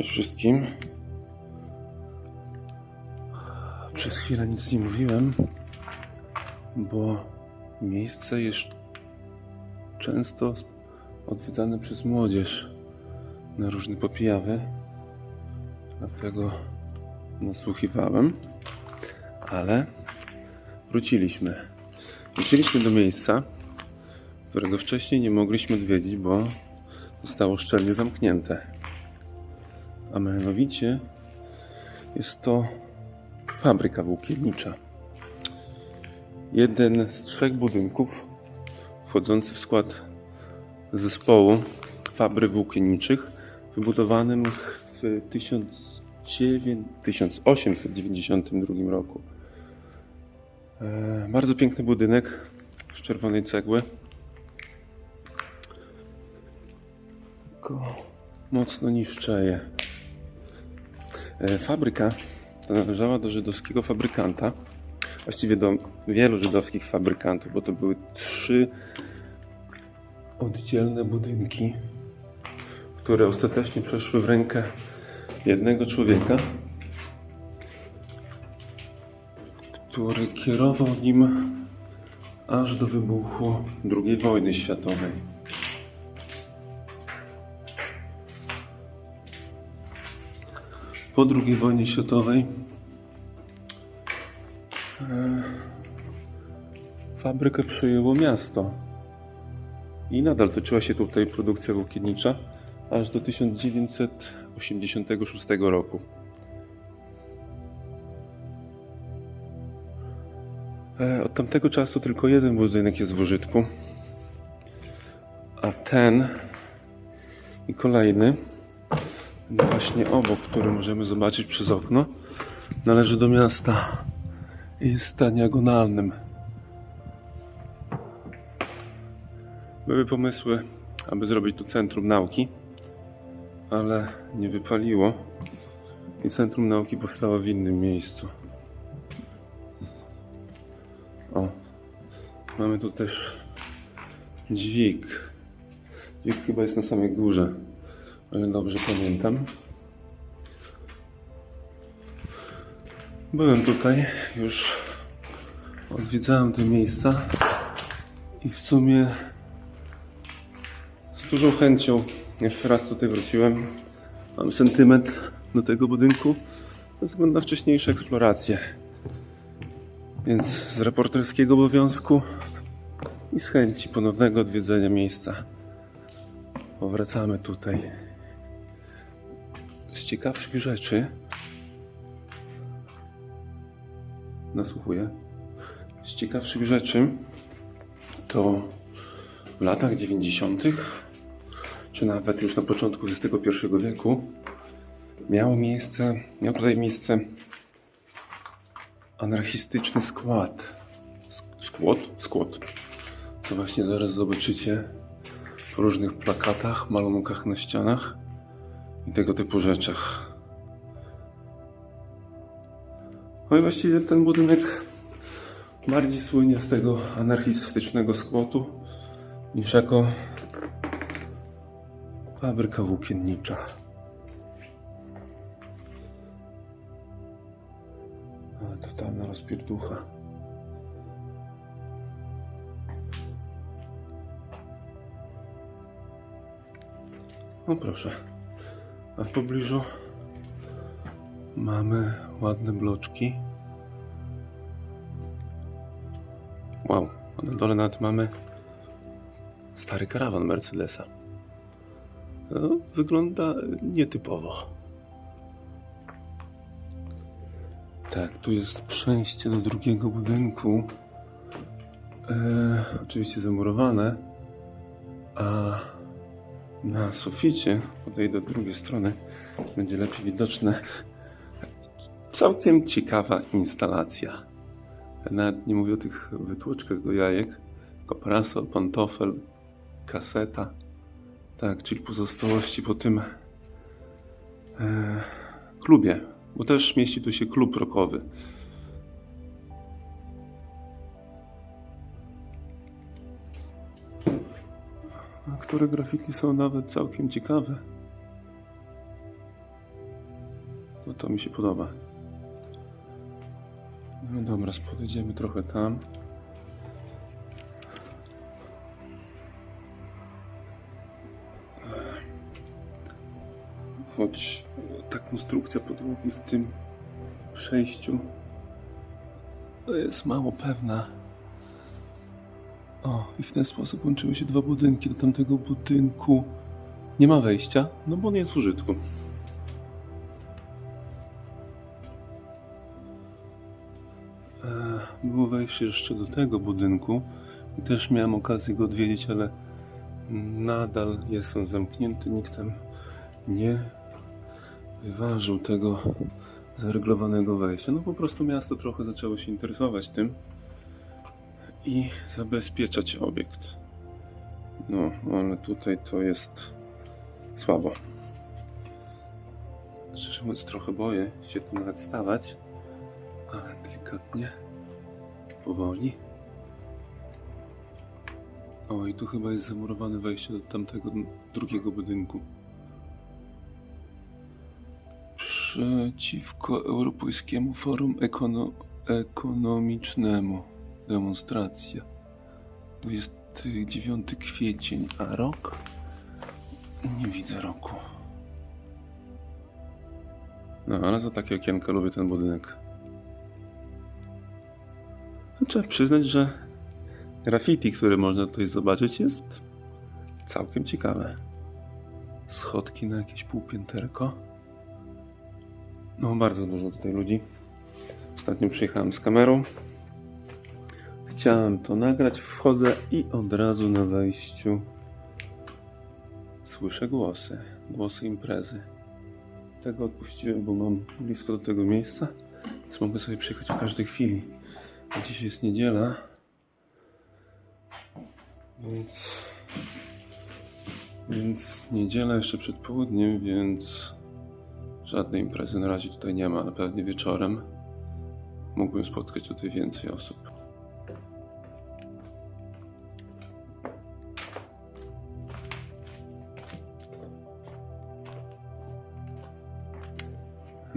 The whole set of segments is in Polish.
Cześć wszystkim. Przez chwilę nic nie mówiłem, bo miejsce jest często odwiedzane przez młodzież na różne popijawy. Dlatego nasłuchiwałem, ale wróciliśmy. Wróciliśmy do miejsca, którego wcześniej nie mogliśmy odwiedzić, bo zostało szczelnie zamknięte. A mianowicie jest to fabryka włókiennicza. Jeden z trzech budynków wchodzący w skład zespołu fabryk włókienniczych wybudowanym w 1900 1892 roku. E, Bardzo piękny budynek z czerwonej cegły. Tylko mocno niszczeje. E, Fabryka należała do żydowskiego fabrykanta. Właściwie do wielu żydowskich fabrykantów, bo to były trzy oddzielne budynki, które ostatecznie przeszły w rękę jednego człowieka, który kierował nim aż do wybuchu II wojny światowej. Po II wojnie światowej e, fabrykę przejęło miasto i nadal toczyła się tutaj produkcja włókiennicza aż do 1986 roku. E, Od tamtego czasu tylko jeden budynek jest w użytku, a ten i kolejny, właśnie obok, który możemy zobaczyć przez okno, należy do miasta i jest diagonalnym. Były pomysły, aby zrobić tu centrum nauki, ale nie wypaliło i centrum nauki powstało w innym miejscu. O, mamy tu też dźwig. Dźwig chyba jest na samej górze, dobrze pamiętam. Byłem tutaj, już odwiedzałem te miejsca i w sumie z dużą chęcią jeszcze raz tutaj wróciłem. Mam sentyment do tego budynku ze względu na wcześniejsze eksploracje. Więc z reporterskiego obowiązku i z chęci ponownego odwiedzenia miejsca powracamy tutaj. Z ciekawszych rzeczy nasłuchuję. Z ciekawszych rzeczy to w latach 90., czy nawet już na początku XXI wieku, miało miejsce, miał tutaj miejsce anarchistyczny skład. Sk- Skład? Skład. To właśnie zaraz zobaczycie po różnych plakatach, malunkach na ścianach i tego typu rzeczach. No i właściwie ten budynek bardziej słynie z tego anarchistycznego skłotu niż jako fabryka włókiennicza. Ale totalna rozpierducha. No proszę. A w pobliżu mamy ładne bloczki. Wow, a na dole nawet mamy stary karawan Mercedesa. No, wygląda nietypowo. Tak, tu jest przejście do drugiego budynku. E, oczywiście zamurowane. A na suficie, podejdę do drugiej strony, będzie lepiej widoczne. Całkiem ciekawa instalacja. Nawet nie mówię o tych wytłoczkach do jajek. Tylko parasol, pantofel, kaseta. Tak, czyli pozostałości po tym e, klubie, bo też mieści tu się klub rockowy. A które graffiti są nawet całkiem ciekawe. No to mi się podoba. No dobra, podejdziemy trochę tam. Choć ta konstrukcja podłogi w tym przejściu jest mało pewna. O, i w ten sposób łączyły się dwa budynki. Do tamtego budynku nie ma wejścia, no bo on jest w użytku. E, Było wejście jeszcze do tego budynku i też miałem okazję go odwiedzić, ale nadal jest on zamknięty. Nikt tam nie wyważył tego zareglowanego wejścia. No po prostu miasto trochę zaczęło się interesować tym i zabezpieczać obiekt. No, ale tutaj to jest słabo. Szczerze mówiąc, trochę boję się tu nawet stawać, ale delikatnie, powoli. O, i tu chyba jest zamurowane wejście do tamtego drugiego budynku. Przeciwko Europejskiemu Forum Ekono Ekonomicznemu. Demonstracja. 29 kwiecień, a rok? Nie widzę roku. No, ale za takie okienka lubię ten budynek. No, Trzeba przyznać, że graffiti, które można tutaj zobaczyć, jest całkiem ciekawe. Schodki na jakieś półpięterko. No, bardzo dużo tutaj ludzi. Ostatnio przyjechałem z kamerą. Chciałem to nagrać, wchodzę i od razu na wejściu słyszę głosy. Głosy imprezy. Tego odpuściłem, bo mam blisko do tego miejsca, więc mogę sobie przyjechać w każdej chwili. A Dzisiaj jest niedziela, więc, więc niedziela jeszcze przed południem, więc żadnej imprezy na razie tutaj nie ma, ale pewnie wieczorem mógłbym spotkać tutaj więcej osób.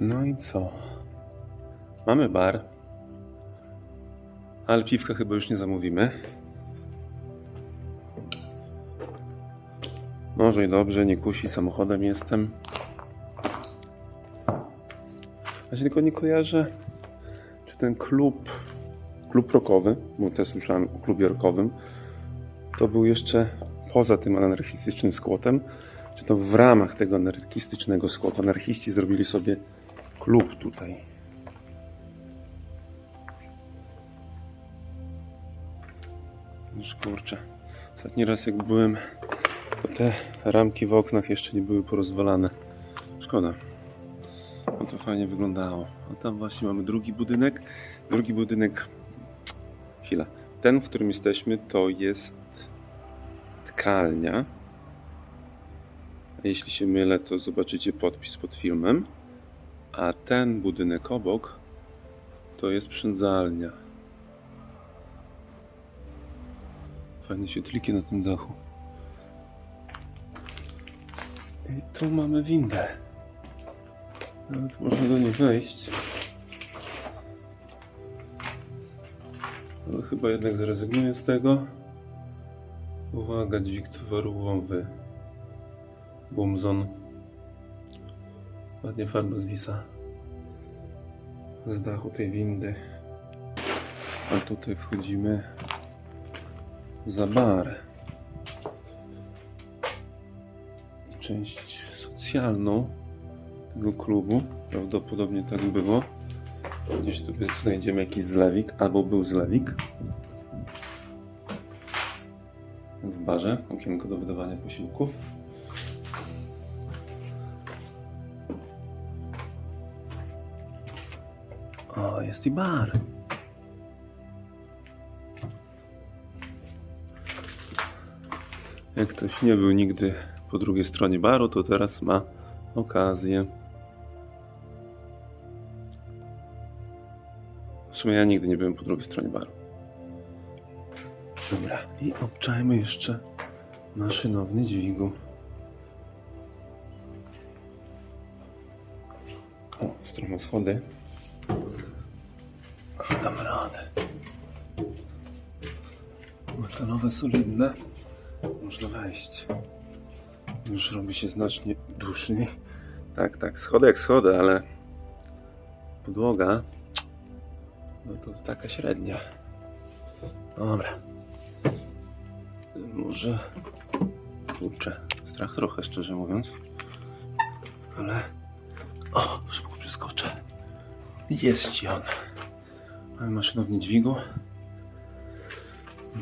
No i co? Mamy bar, ale piwka chyba już nie zamówimy. Może i dobrze, nie kusi, samochodem jestem. Ja się tylko nie kojarzę, czy ten klub, klub rockowy, bo też słyszałem o klubie rockowym, to był jeszcze poza tym anarchistycznym skłotem, czy to w ramach tego anarchistycznego skłotu. Anarchiści zrobili sobie klub tutaj. Już kurczę. Ostatni raz jak byłem, to te ramki w oknach jeszcze nie były porozwalane. Szkoda. No to fajnie wyglądało. A tam właśnie mamy drugi budynek. Drugi budynek. Chwila. Ten, w którym jesteśmy, to jest tkalnia. Jeśli się mylę, to zobaczycie podpis pod filmem. A ten budynek obok to jest przędzalnia. Fajne świetliki na tym dachu. I tu mamy windę. Nawet można do niej wejść. Ale chyba jednak zrezygnuję z tego. Uwaga, dźwig towarowy. Bumzon. Ładnie farba zwisa z dachu tej windy. A tutaj wchodzimy za bar. Część socjalną tego klubu. Prawdopodobnie tak było. Gdzieś tu znajdziemy jakiś zlewik, albo był zlewik. W barze, okienko do wydawania posiłków. O, jest i bar. Jak ktoś nie był nigdy po drugiej stronie baru, to teraz ma okazję. W sumie ja nigdy nie byłem po drugiej stronie baru. Dobra, i obczajmy jeszcze maszynowny dźwigu. O, strome schody. Dam radę. Metalowe, solidne. Można wejść. Już robi się znacznie dłuższy. Tak, tak, schody jak schody, ale podłoga no to taka średnia. Dobra. Może kurczę, strach trochę szczerze mówiąc. Ale o, szybko przeskoczę. Jest ci on. Mamy maszynownię dźwigu.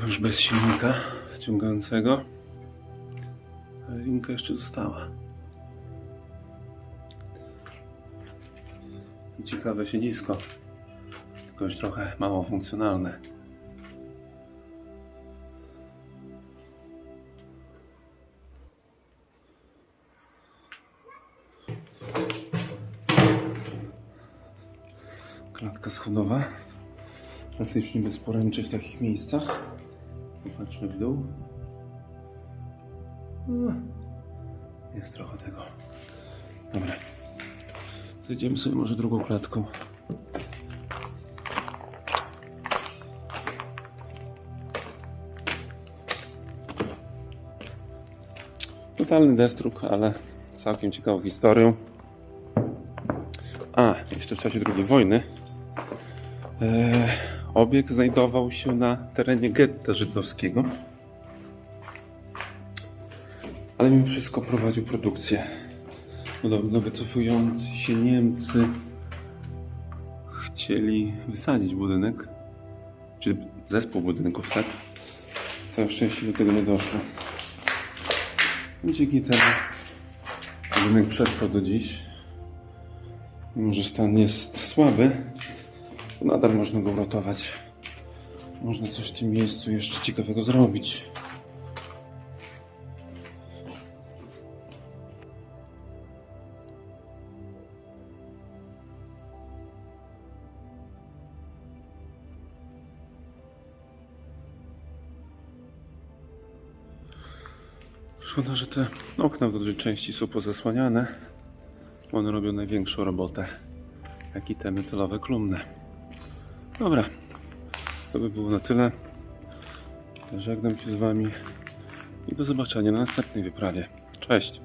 Już bez silnika wciągającego. Ale linka jeszcze została. I ciekawe siedzisko. Tylko już trochę mało funkcjonalne. Klatka schodowa. Klasycznie bez poręczy w takich miejscach. Popatrzmy w dół. No, Jest trochę tego. Dobra. Zejdziemy sobie może drugą klatką. Totalny destruk, ale całkiem ciekawą historią. A, jeszcze w czasie II wojny e, obiekt znajdował się na terenie getta żydowskiego. Ale mimo wszystko prowadził produkcję. Podobno wycofujący się Niemcy chcieli wysadzić budynek, czy zespół budynków, tak? Całe szczęście do tego nie doszło. Dzięki temu budynek przetrwał do dziś. Mimo, że stan jest słaby, to nadal można go uratować. Można coś w tym miejscu jeszcze ciekawego zrobić. Szkoda, że te okna w dużej części są pozasłaniane. One robią największą robotę, jak i te metalowe kolumny. Dobra, to by było na tyle. Żegnam się z Wami i do zobaczenia na następnej wyprawie. Cześć!